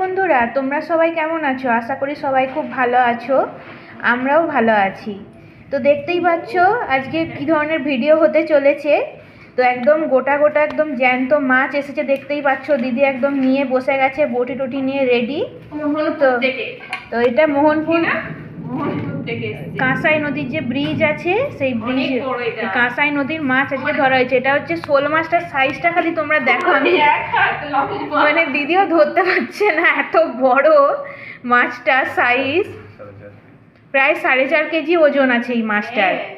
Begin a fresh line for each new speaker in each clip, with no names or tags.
বন্ধুরা তোমরা সবাই কেমন আছো? আশা করি সবাই খুব ভালো আছো। আমরাও ভালো আছি। তো দেখতেই পাচ্ছ আজকে কি ধরনের ভিডিও হতে চলেছে? তো একদম গোটা গোটা একদম জ্যান্ত মাছ এসেছে দেখতেই পাচ্ছ। দিদি একদম নিয়ে বসে গেছে বটি টটি নিয়ে রেডি
তো
তো এটা মোহনপুর
না? মোহনপুর থেকে।
কাঁসাই নদীর যে ব্রিজ আছে সেই ব্রিজ। কাঁসাই নদীর মাছ আজকে ধরা হয়েছে এটা হচ্ছে শোল মাছটার সাইজটা খালি তোমরা দেখো আমি। মানে দিদিও ধরতে পারছে না এত বড় মাছটা সাইজ প্রায় সাড়ে চার কেজি ওজন আছে এই মাছটার
হ্যাঁ।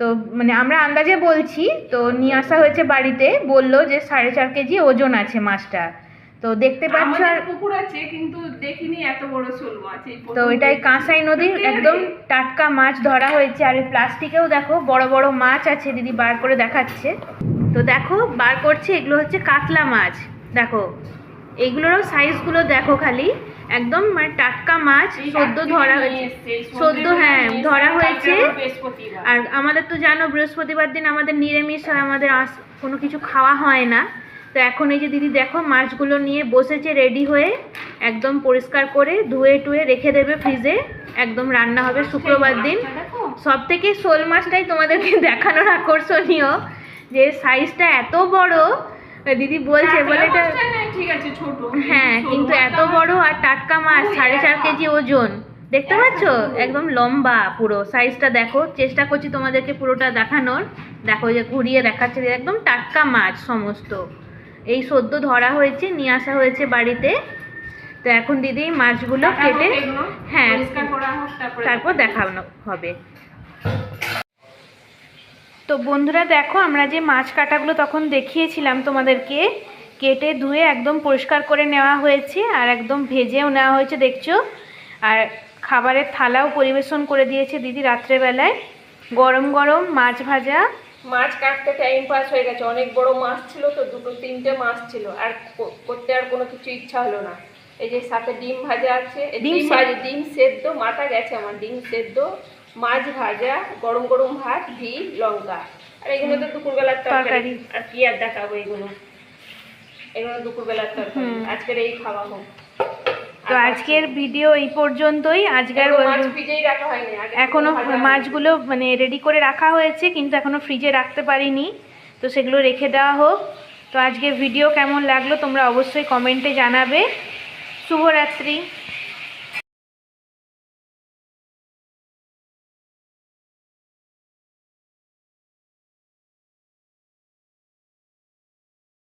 তো মানে আমরা আন্দাজে বলছি তো নিয়ে আসা হয়েছে বাড়িতে বলল যে সাড়ে চার কেজি ওজন আছে মাছটা তো দেখতে পাচ্ছ আর
পুকুর আছে কিন্তু দেখিনি এত বড় শোল মাছ। এই
তো এটাই কাঁসাই নদীর একদম টাটকা মাছ ধরা হয়েছে। আর এই প্লাস্টিকেও দেখো বড় বড় মাছ আছে দিদি বার করে দেখাচ্ছে। তো দেখো বার করছে এগুলো হচ্ছে কাতলা মাছ। দেখো এগুলোরও সাইজগুলো দেখো খালি। একদম মানে টাটকা মাছ সদ্য ধরা হয়েছে। সদ্য হ্যাঁ ধরা হয়েছে। আর আমাদের তো জানো বৃহস্পতিবার দিন আমাদের নিরামিষ হয় আমাদের আস কোনো কিছু খাওয়া হয় না। তো এখন এই যে দিদি দেখো মাছগুলো নিয়ে বসেছে রেডি হয়ে একদম পরিষ্কার করে ধুয়ে টুয়ে রেখে দেবে ফ্রিজে একদম রান্না হবে শুক্রবার দিন। সব থেকে শোল মাছটাই তোমাদেরকে দেখানোর আকর্ষণীয় যে সাইজটা এত বড়। দিদি বলছে বলে এটা
ঠিক আছে ছোট।
হ্যাঁ কিন্তু এত বড় আর টাটকা মাছ সাড়ে চার কেজি ওজন। দেখতে পাচ্ছ? একদম লম্বা পুরো। সাইজটা দেখো চেষ্টা করছি তোমাদেরকে পুরোটা দেখানোর। দেখো যে ঘুরিয়ে দেখাচ্ছে একদম টাটকা মাছ সমস্ত। এই সদ্য ধরা হয়েছে নিয়ে আসা হয়েছে বাড়িতে। তো এখন দিদি মাছগুলো
কাটা
হ্যাঁ
তারপর
দেখানো হবে। তো বন্ধুরা দেখো আমরা যে মাছ কাটাগুলো তখন দেখিয়েছিলাম তোমাদেরকে কেটে ধুয়ে একদম পরিষ্কার করে নেওয়া হয়েছে আর একদম ভেজেও নেওয়া হয়েছে দেখছ? আর খাবারের থালাও পরিবেশন করে দিয়েছে দিদি রাত্রেবেলায়। গরম গরম মাছ ভাজা
মাছ কাটতে টাইম পাস হয়ে গেছে। অনেক বড় মাছ ছিল তো দুটো তিনটে মাছ ছিল। আর করতে আর কোনো কিছু ইচ্ছা হলো না। এই যে সাথে ডিম ভাজা আছে
ডিম
ভাজা ডিম সেদ্ধ মাথা গেছে আমার ডিম সেদ্ধ মাছ ভাজা গরম গরম ভাত ঘি লঙ্কা। আর এগুলো তো দুপুরবেলার তরকারি। আর কি আর দেখাবো এগুলো? এগুলো দুপুরবেলার তরকারি। আজকের এই খাওয়া হোক।
তো আজকের ভিডিও এই পর্যন্তই। আজকের
এগুলো মাছ ফ্রিজেই রাখা হয়নি আগে থেকে এখনও
মাছগুলো মানে রেডি করে রাখা হয়েছে কিন্তু এখনও ফ্রিজে রাখতে পারিনি। তো সেগুলো রেখে দেওয়া হোক। তো আজকের ভিডিও কেমন লাগল তোমরা অবশ্যই কমেন্টে জানাবে। শুভরাত্রি।